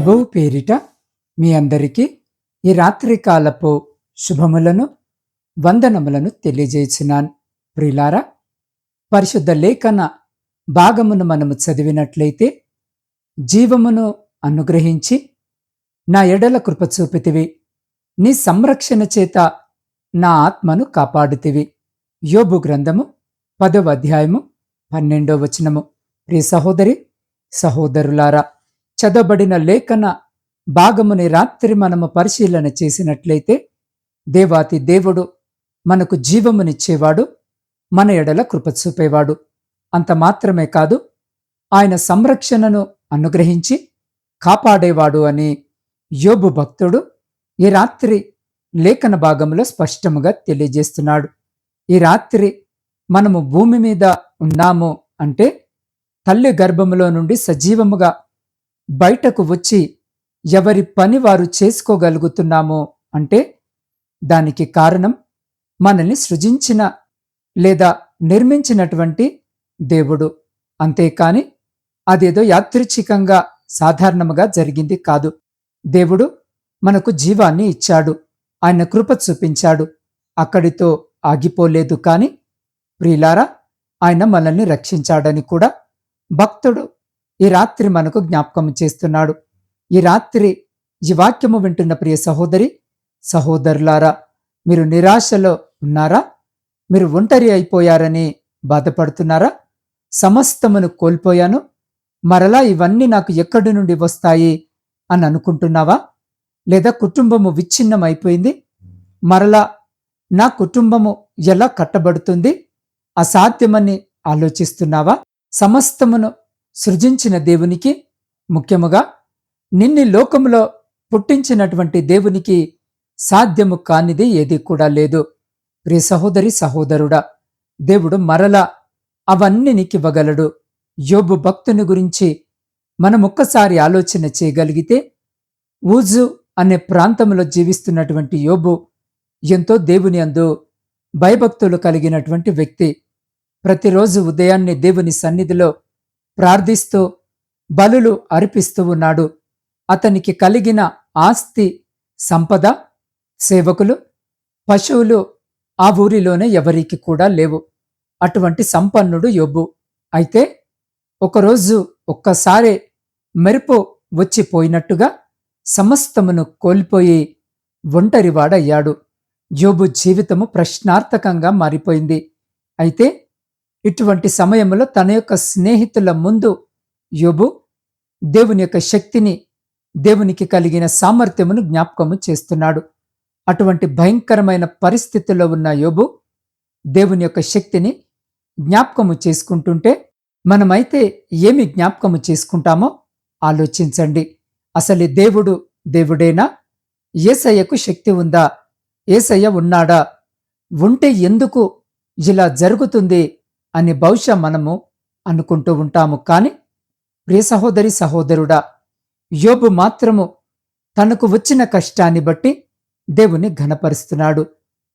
ప్రభువు పేరిట మీ అందరికీ ఈ రాత్రికాలపు శుభములను వందనములను తెలియజేసినాను. ప్రిలారా పరిశుద్ధ లేఖన భాగమును మనము చదివినట్లయితే జీవమును అనుగ్రహించి నా ఎడల కృప చూపితివి. నీ సంరక్షణ చేత నా ఆత్మను కాపాడుతివి. యోబు గ్రంథము పదవ అధ్యాయము పన్నెండో వచనము. ప్రియ సహోదరి సహోదరులారా చదవబడిన లేఖన భాగముని రాత్రి మనము పరిశీలన చేసినట్లయితే దేవాతి దేవుడు మనకు జీవమునిచ్చేవాడు మన ఎడల కృపచూపేవాడు. అంత మాత్రమే కాదు ఆయన సంరక్షణను అనుగ్రహించి కాపాడేవాడు అని యోబు భక్తుడు ఈ రాత్రి లేఖన భాగంలో స్పష్టముగా తెలియజేస్తున్నాడు. ఈ రాత్రి మనము భూమి మీద ఉన్నాము అంటే తల్లి గర్భములో నుండి సజీవముగా బయటకు వచ్చి ఎవరి పని వారు చేసుకోగలుగుతున్నామో అంటే దానికి కారణం మనల్ని సృజించిన లేదా నిర్మించినటువంటి దేవుడు. అంతేకాని అదేదో యాదృచ్ఛికంగా సాధారణముగా జరిగింది కాదు. దేవుడు మనకు జీవాన్ని ఇచ్చాడు. ఆయన కృప చూపించాడు. అక్కడితో ఆగిపోలేదు కాని ప్రియులారా ఆయన మనల్ని రక్షించాడని కూడా భక్తుడు ఈ రాత్రి మనకు జ్ఞాపకం చేస్తున్నాడు. ఈ రాత్రి ఈ వాక్యము వింటున్న ప్రియ సహోదరి సహోదరులారా మీరు నిరాశలో ఉన్నారా? మీరు ఒంటరి అయిపోయారని బాధపడుతున్నారా? సమస్తమును కోల్పోయాను. మరలా ఇవన్నీ నాకు ఎక్కడి నుండి వస్తాయి అని అనుకుంటున్నావా? లేదా కుటుంబము విచ్ఛిన్నం అయిపోయింది మరలా నా కుటుంబము ఎలా కట్టబడుతుంది? అసాధ్యమని ఆలోచిస్తున్నావా? సమస్తమును సృజించిన దేవునికి ముఖ్యముగా నిన్ని లోకములో పుట్టించినటువంటి దేవునికి సాధ్యము కానిది ఏది కూడా లేదు. ప్రియ సహోదరి సహోదరుడా దేవుడు మరలా అవన్నీ నీకివ్వగలడు యోబు భక్తుని గురించి మనం ఒక్కసారి ఆలోచన చేయగలిగితే ఊజు అనే ప్రాంతంలో జీవిస్తున్నటువంటి యోబు ఎంతో దేవుని అందు భయభక్తులు కలిగినటువంటి వ్యక్తి. ప్రతిరోజు ఉదయాన్నే దేవుని సన్నిధిలో ప్రార్థిస్తూ బలులు అర్పిస్తూ ఉన్నాడు. అతనికి కలిగిన ఆస్తి సంపద సేవకులు పశువులు ఆ ఊరిలోనే ఎవరికి కూడా లేవు. అటువంటి సంపన్నుడు యొబ్బు అయితే ఒకరోజు ఒక్కసారే మెరుపు వచ్చిపోయినట్టుగా సమస్తమును కోల్పోయి ఒంటరివాడయ్యాడు. యోబు జీవితము ప్రశ్నార్థకంగా మారిపోయింది. అయితే ఇటువంటి సమయంలో తన యొక్క స్నేహితుల ముందు యోబు దేవుని యొక్క శక్తిని దేవునికి కలిగిన సామర్థ్యమును జ్ఞాపకము చేస్తున్నాడు. అటువంటి భయంకరమైన పరిస్థితుల్లో ఉన్న యోబు దేవుని యొక్క శక్తిని జ్ఞాపకము చేసుకుంటుంటే మనమైతే ఏమి జ్ఞాపకము చేసుకుంటామో ఆలోచించండి. అసలు దేవుడు దేవుడేనా? ఏసయ్యకు శక్తి ఉందా? ఏసయ్య ఉన్నాడా? ఉంటే ఎందుకు ఇలా జరుగుతుంది? అని బహుశా మనము అనుకుంటూ ఉంటాము. కాని ప్రియ సహోదరి సహోదరుడా యోబు మాత్రము తనకు వచ్చిన కష్టాన్ని బట్టి దేవుని ఘనపరుస్తున్నాడు.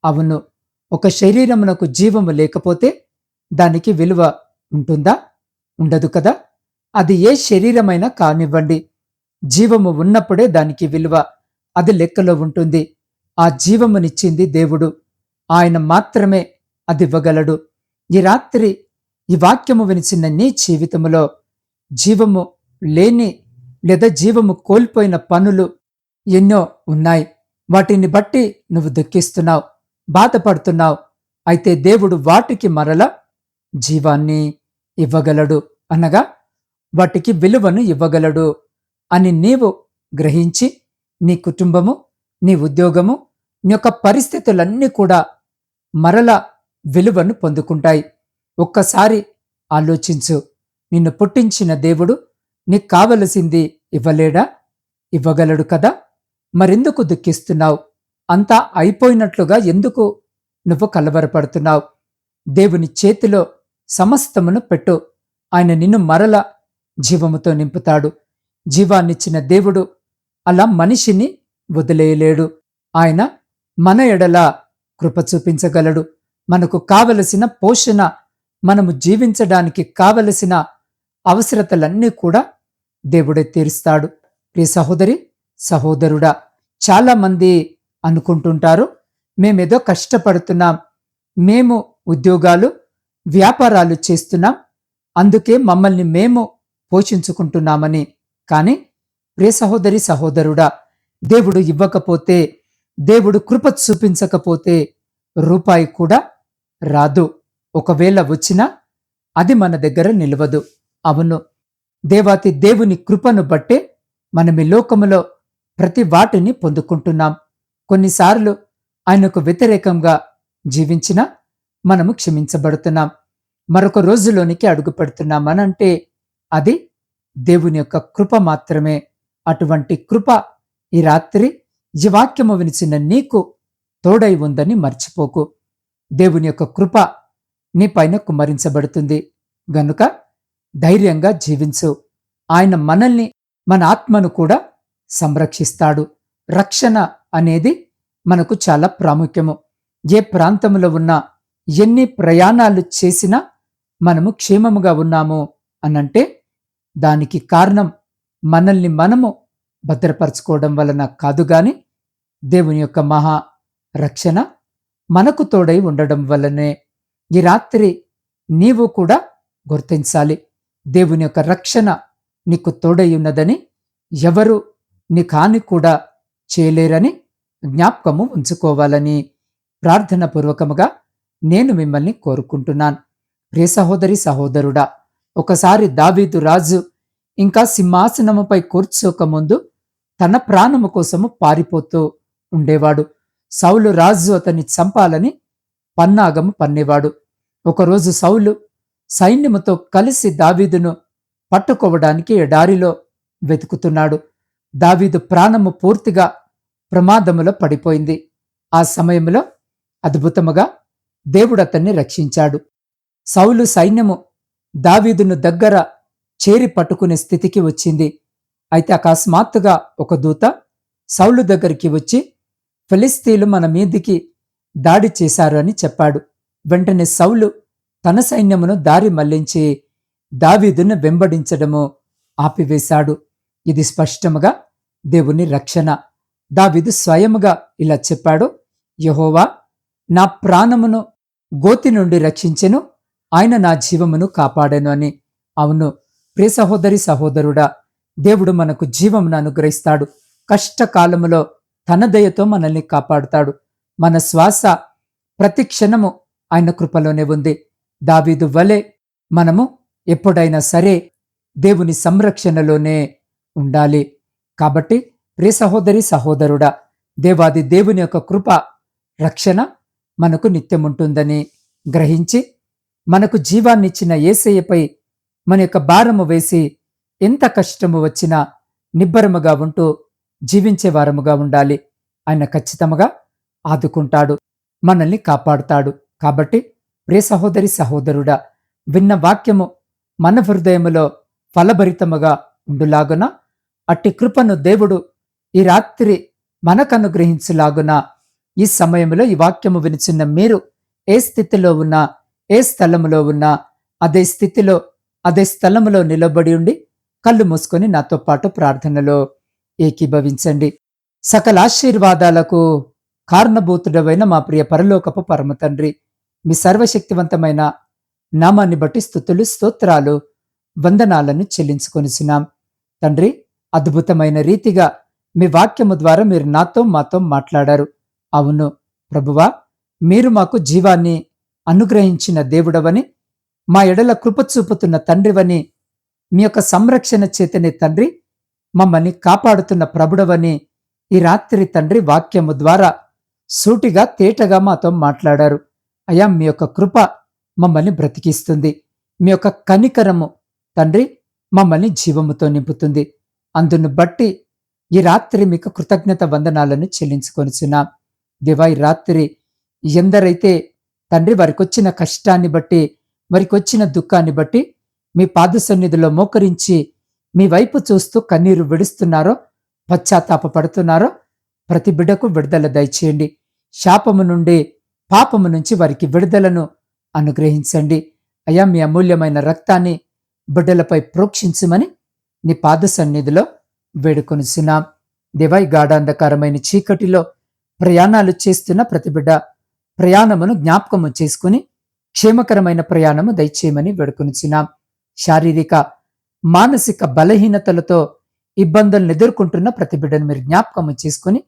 అవును ఒక శరీరమునకు జీవము లేకపోతే దానికి విలువ ఉంటుందా? ఉండదు కదా. అది ఏ శరీరమైనా కానివ్వండి. జీవము ఉన్నప్పుడే దానికి విలువ అది లెక్కలో ఉంటుంది. ఆ జీవమునిచ్చింది దేవుడు. ఆయన మాత్రమే అది ఇవ్వగలడు ఈ రాత్రి ఈ వాక్యము వినిచిన నీ జీవితములో జీవము లేని లేదా జీవము కోల్పోయిన పనులు ఎన్నో ఉన్నాయి. వాటిని బట్టి నువ్వు దుఃఖిస్తున్నావు బాధపడుతున్నావు. అయితే దేవుడు వాటికి మరల జీవాన్ని ఇవ్వగలడు అనగా వాటికి విలువను ఇవ్వగలడు అని నీవు గ్రహించి నీ కుటుంబము నీ ఉద్యోగము నీ యొక్క పరిస్థితులన్నీ కూడా మరల విలువను పొందుకుంటాయి. ఒక్కసారి ఆలోచించు నిన్ను పుట్టించిన దేవుడు నీకు కావలసింది ఇవ్వలేడా? ఇవ్వగలడు కదా? మరెందుకు దుఃఖిస్తున్నావు? అంతా అయిపోయినట్లుగా ఎందుకు నువ్వు కలవరపడుతున్నావు? దేవుని చేతిలో సమస్తమును పెట్టు. ఆయన నిన్ను మరల జీవముతో నింపుతాడు. జీవాన్నిచ్చిన దేవుడు అలా మనిషిని వదిలేయలేడు. ఆయన మన ఎడల కృప చూపించగలడు. మనకు కావలసిన పోషణ మనము జీవించడానికి కావలసిన అవసరతలన్నీ కూడా దేవుడే తీరుస్తాడు. ప్రియ సహోదరి సహోదరుడా చాలామంది అనుకుంటుంటారు మేమేదో కష్టపడుతున్నాం మేము ఉద్యోగాలు వ్యాపారాలు చేస్తున్నాం అందుకే మమ్మల్ని మేము పోషించుకుంటున్నామని. కానీ ప్రియ సహోదరి సహోదరుడా దేవుడు ఇవ్వకపోతే దేవుడు కృప చూపించకపోతే రూపాయి కూడా రాదు. ఒకవేళ వచ్చినా అది మన దగ్గర నిలవదు. అవును. దేవాతి దేవుని కృపను బట్టే మనమి లోకములో ప్రతి వాటిని పొందుకుంటున్నాం. కొన్నిసార్లు ఆయనకు వ్యతిరేకంగా జీవించినా మనము క్షమించబడుతున్నాం. మరొక రోజులోనికి అడుగుపెడుతున్నామనంటే అది దేవుని యొక్క కృప మాత్రమే. అటువంటి కృప ఈ రాత్రి ఈ వాక్యము వినిచిన నీకు తోడై ఉందని మర్చిపోకు. దేవుని యొక్క కృప నీ పైన కుమ్మరించబడుతుంది. గనుక ధైర్యంగా జీవించు. ఆయన మనల్ని మన ఆత్మను కూడా సంరక్షిస్తాడు. రక్షణ అనేది మనకు చాలా ప్రాముఖ్యము. ఏ ప్రాంతంలో ఉన్నా ఎన్ని ప్రయాణాలు చేసినా మనము క్షేమముగా ఉన్నాము అనంటే దానికి కారణం మనల్ని మనము భద్రపరచుకోవడం వలన కాదు గాని దేవుని యొక్క మహా రక్షణ మనకు తోడై ఉండడం వల్లనే ఈ రాత్రి నీవు కూడా గుర్తించాలి. దేవుని యొక్క రక్షణ నీకు తోడై ఉన్నదని ఎవరు నీ కాని కూడా చేయలేరని జ్ఞాపకము ఉంచుకోవాలని ప్రార్థన పూర్వకముగా నేను మిమ్మల్ని కోరుకుంటున్నాను. ప్రియ సహోదరి సహోదరుడా ఒకసారి దావీదు రాజు ఇంకా సింహాసనముపై కూర్చోకముందు తన ప్రాణము కోసము పారిపోతూ ఉండేవాడు. సౌలు రాజు అతన్ని చంపాలని పన్నాగము పన్నేవాడు. ఒకరోజు సౌలు సైన్యముతో కలిసి దావీదును పట్టుకోవడానికి ఎడారిలో వెతుకుతున్నాడు. దావీదు ప్రాణము పూర్తిగా ప్రమాదములో పడిపోయింది. ఆ సమయంలో అద్భుతముగా దేవుడు అతన్ని రక్షించాడు. సౌలు సైన్యము దావీదును దగ్గర చేరి పట్టుకునే స్థితికి వచ్చింది. అయితే అకస్మాత్తుగా ఒక దూత సౌలు దగ్గరికి వచ్చి ఫిలిస్తీన్లు మన మీదికి దాడి చేశారు అని చెప్పాడు. వెంటనే సౌలు తన సైన్యమును దారి మళ్ళించి దావీదును వెంబడించడము ఆపివేశాడు. ఇది స్పష్టముగా దేవుని రక్షణ. దావీదు స్వయముగా ఇలా చెప్పాడు యహోవా నా ప్రాణమును గోతి నుండి రక్షించెను ఆయన నా జీవమును కాపాడాను అని. అవును ప్రియ సహోదరి సహోదరుడా దేవుడు మనకు జీవమును అనుగ్రహిస్తాడు. కష్టకాలములో తన దయతో మనల్ని కాపాడుతాడు. మన శ్వాస ప్రతి క్షణము ఆయన కృపలోనే ఉంది. దావీదు వలె మనము ఎప్పుడైనా సరే దేవుని సంరక్షణలోనే ఉండాలి. కాబట్టి ప్రియ సహోదరి సహోదరుడా దేవాది దేవుని యొక్క కృప రక్షణ మనకు నిత్యముంటుందని గ్రహించి మనకు జీవాన్నిచ్చిన ఏసయ్యపై మన యొక్క భారము వేసి ఎంత కష్టము వచ్చినా నిబ్బరముగా ఉంటూ జీవించే వారముగా ఉండాలి. ఆయన ఖచ్చితంగా ఆదుకుంటాడు. మనల్ని కాపాడుతాడు. కాబట్టి ప్రియ సహోదరి సహోదరుడా విన్న వాక్యము మన హృదయములో ఫలభరితముగా ఉండులాగున అట్టి కృపను దేవుడు ఈ రాత్రి మనకనుగ్రహించులాగున ఈ సమయంలో ఈ వాక్యము వినిచిన్న మీరు ఏ స్థితిలో ఉన్నా ఏ స్థలములో ఉన్నా అదే స్థితిలో అదే స్థలములో నిలబడి ఉండి కళ్ళు మూసుకొని నాతో పాటు ప్రార్థనలో ఏకీభవించండి. సకల ఆశీర్వాదాలకు కారణభూతుడవైన మా ప్రియ పరలోకపు పరమ తండ్రి మీ సర్వశక్తివంతమైన నామాన్ని బట్టి స్థుతులు స్తోత్రాలు వందనాలను చెల్లించుకొనిసినాం తండ్రి అద్భుతమైన రీతిగా మీ వాక్యము ద్వారా మీరు నాతో మాతో మాట్లాడారు. అవును ప్రభువా మీరు మాకు జీవాన్ని అనుగ్రహించిన దేవుడవని మా ఎడల కృప చూపుతున్న తండ్రివని మీ యొక్క సంరక్షణ చేతనే తండ్రి మమ్మల్ని కాపాడుతున్న ప్రభుడవని ఈ రాత్రి తండ్రి వాక్యము ద్వారా సూటిగా తేటగా మాతో మాట్లాడారు. అయా మీ యొక్క కృప మమ్మల్ని బ్రతికిస్తుంది. మీ యొక్క కనికరము తండ్రి మమ్మల్ని జీవముతో నింపుతుంది. అందును బట్టి ఈ రాత్రి మీకు కృతజ్ఞత వందనాలను చెల్లించుకొనిచున్నాం. దివా ఈ రాత్రి ఎందరైతే తండ్రి వారికి వచ్చిన కష్టాన్ని బట్టి వారికి వచ్చిన దుఃఖాన్ని బట్టి మీ పాద సన్నిధిలో మోకరించి మీ వైపు చూస్తూ కన్నీరు విడుస్తున్నారో పశ్చాత్తాప పడుతున్నారో ప్రతి బిడ్డకు విడుదల దయచేయండి. శాపము నుండి పాపము నుంచి వారికి విడుదలను అనుగ్రహించండి. అయా మీ అమూల్యమైన రక్తాన్ని బిడ్డలపై ప్రోక్షించమని నీ పాద సన్నిధిలో వేడుకొనిచున్నాం. దేవా గాఢాంధకారమైన చీకటిలో ప్రయాణాలు చేస్తున్న ప్రతి బిడ్డ ప్రయాణమును జ్ఞాపకము చేసుకుని క్షేమకరమైన ప్రయాణము దయచేయమని వేడుకొనిచున్నాం. శారీరక మానసిక బలహీనతలతో ఇబ్బందులను ఎదుర్కొంటున్న ప్రతి బిడ్డను మీరు జ్ఞాపకం చేసుకుని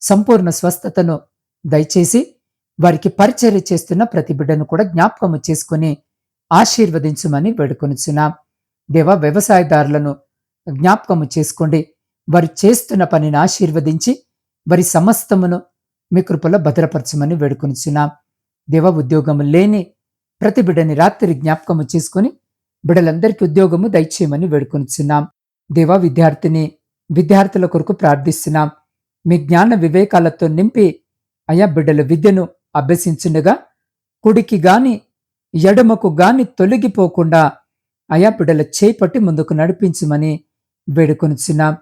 సంపూర్ణ స్వస్థతను దయచేసి వారికి పరిచర్య చేస్తున్న ప్రతి బిడ్డను కూడా జ్ఞాపకం చేసుకుని ఆశీర్వదించమని వేడుకొనిచున్నాం. దేవ వ్యవసాయదారులను జ్ఞాపకము చేసుకోండి. వారు చేస్తున్న పనిని ఆశీర్వదించి వారి సమస్తమును మీ కృపలో భద్రపరచమని వేడుకొనిచున్నాం. దేవ ఉద్యోగము లేని ప్రతి బిడ్డని రాత్రి జ్ఞాపకము చేసుకుని బిడ్డలందరికీ ఉద్యోగము దయచేయమని వేడుకొనిచున్నాం. దేవా విద్యార్థిని విద్యార్థుల కొరకు ప్రార్థిస్తున్నాం. మీ జ్ఞాన వివేకాలతో నింపి అయా బిడ్డల విద్యను అభ్యసించుండగా కుడికి గాని ఎడమకు గాని తొలగిపోకుండా అయా బిడ్డల చేపట్టి ముందుకు నడిపించమని వేడుకొనిచున్నాం.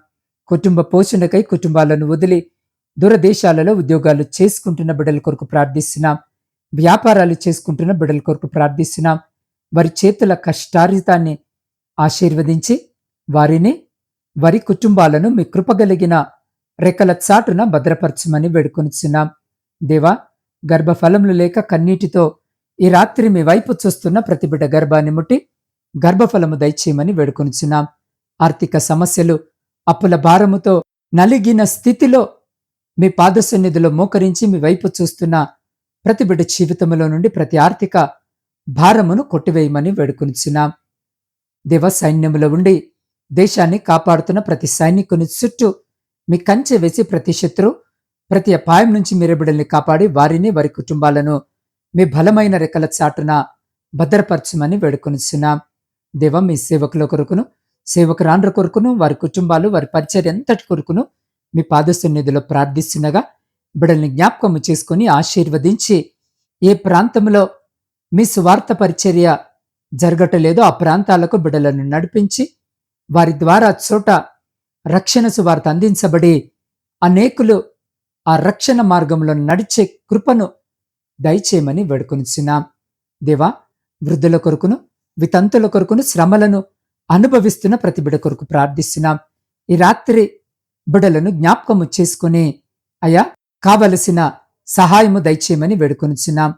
కుటుంబ పోషణకై కుటుంబాలను వదిలి దూరదేశాలలో ఉద్యోగాలు చేసుకుంటున్న బిడ్డల కొరకు ప్రార్థిస్తున్నాం. వ్యాపారాలు చేసుకుంటున్న బిడ్డల కొరకు ప్రార్థిస్తున్నాం. వారి చేతుల కష్టార్జితాన్ని ఆశీర్వదించి వారిని వారి కుటుంబాలను మీ కృపగలిగిన రెక్కల చాటున భద్రపరచమని వేడుకొనిచున్నాం. దేవా గర్భఫలములు లేక కన్నీటితో ఈ రాత్రి మీ వైపు చూస్తున్న ప్రతి బిడ్డ గర్భాన్ని ముట్టి గర్భఫలము దయచేయమని వేడుకొనిచున్నాం. ఆర్థిక సమస్యలు అప్పుల భారముతో నలిగిన స్థితిలో మీ పాదసన్నిధిలో మోకరించి మీ వైపు చూస్తున్న ప్రతి బిడ్డ జీవితంలో నుండి ప్రతి ఆర్థిక భారమును కొట్టివేయమని వేడుకొనిచున్నాం. దేవ సైన్యములో ఉండి దేశాన్ని కాపాడుతున్న ప్రతి సైనికుని చుట్టూ మీ కంచె వేసి ప్రతి శత్రు ప్రతి అపాయం నుంచి మీరు బిడ్డల్ని కాపాడి వారిని వారి కుటుంబాలను మీ బలమైన రెక్కల చాటున భద్రపరచమని వేడుకొనిచున్నాం. దేవ మీ సేవకుల కొరకును సేవకురాండ్ర కొరకును వారి కుటుంబాలు వారి పరిచర్య ఎంతటి కొరకును మీ పాద ప్రార్థిస్తుండగా బిడల్ని జ్ఞాపకము చేసుకుని ఆశీర్వదించి ఏ ప్రాంతంలో మీ సువార్త పరిచర్య జరగటలేదో. ఆ ప్రాంతాలకు బిడలను నడిపించి వారి ద్వారా చోట రక్షణ సువార్త అందించబడి అనేకులు ఆ రక్షణ మార్గంలో నడిచే కృపను దయచేయమని వేడుకొనిచున్నాం. దేవా వృద్ధుల కొరకును వితంతుల కొరకును శ్రమలను అనుభవిస్తున్న ప్రతి బిడ కొరకు ప్రార్థిస్తున్నాం. ఈ రాత్రి బిడలను జ్ఞాపకము చేసుకుని అయా కావలసిన సహాయము దయచేయమని వేడుకొనిచున్నాం.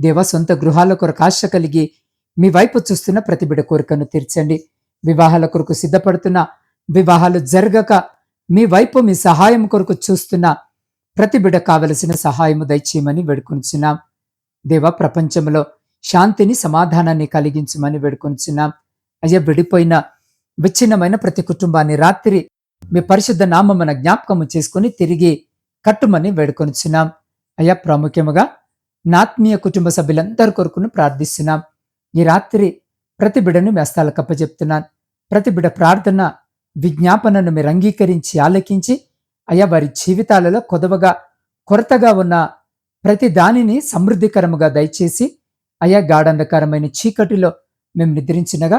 దేవ సొంత గృహాల కొరకు ఆశ కలిగి మీ వైపు చూస్తున్న ప్రతిబిడ కోరికను తీర్చండి. వివాహాల కొరకు సిద్ధపడుతున్న వివాహాలు జరగక మీ వైపు మీ సహాయం కొరకు చూస్తున్న ప్రతిబిడ కావలసిన సహాయము దయచేయమని వేడుకొనిచున్నాం. దేవ ప్రపంచంలో శాంతిని సమాధానాన్ని కలిగించమని వేడుకొనిచున్నాం. అయ్యా విడిపోయిన విచ్ఛిన్నమైన ప్రతి కుటుంబాన్ని రాత్రి మీ పరిశుద్ధ నామమున జ్ఞాపకము చేసుకుని తిరిగి కట్టుమని వేడుకొనిచున్నాం. అయ్యా ప్రాముఖ్యముగా నాత్మీయ కుటుంబ సభ్యులందరి కొరకును ప్రార్థిస్తున్నాం. ఈ రాత్రి ప్రతి బిడను మేస్తాల హస్తాలకు అప్పచెప్తున్నాను ప్రతి బిడ ప్రార్థన విజ్ఞాపనను మీరు అంగీకరించి ఆలకించి అయ్యా వారి జీవితాలలో కొదవగా కొరతగా ఉన్న ప్రతి దానిని సమృద్ధికరముగా దయచేసి అయ్యా గాఢంధకరమైన చీకటిలో మేము నిద్రించినగా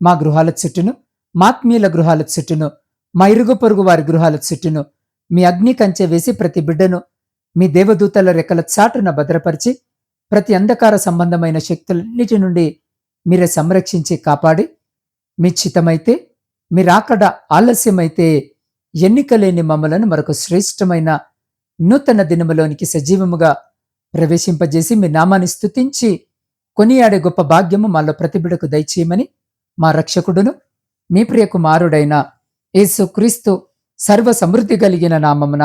మా గృహాల చుట్టూను మాత్మీయుల గృహాల చుట్టూను మా ఇరుగు పొరుగు వారి గృహాల చుట్టూను మీ అగ్ని కంచె వేసి ప్రతి బిడ్డను మీ దేవదూతల రెక్కల చాటున భద్రపరిచి ప్రతి అంధకార సంబంధమైన శక్తులన్నిటి నుండి మీరే సంరక్షించి కాపాడి మీ చితమైతే మీరాకడ ఆలస్యమైతే ఎన్నికలేని మమ్మలను మరొక శ్రేష్టమైన నూతన దినములోనికి సజీవముగా ప్రవేశింపజేసి మీ నామాన్ని స్తుతించి కొనియాడే గొప్ప భాగ్యము మాలో ప్రతిబిడకు దయచేయమని మా రక్షకుడును మీ ప్రియ కుమారుడైన యేసు క్రీస్తు సర్వ సమృద్ధి కలిగిన నామమున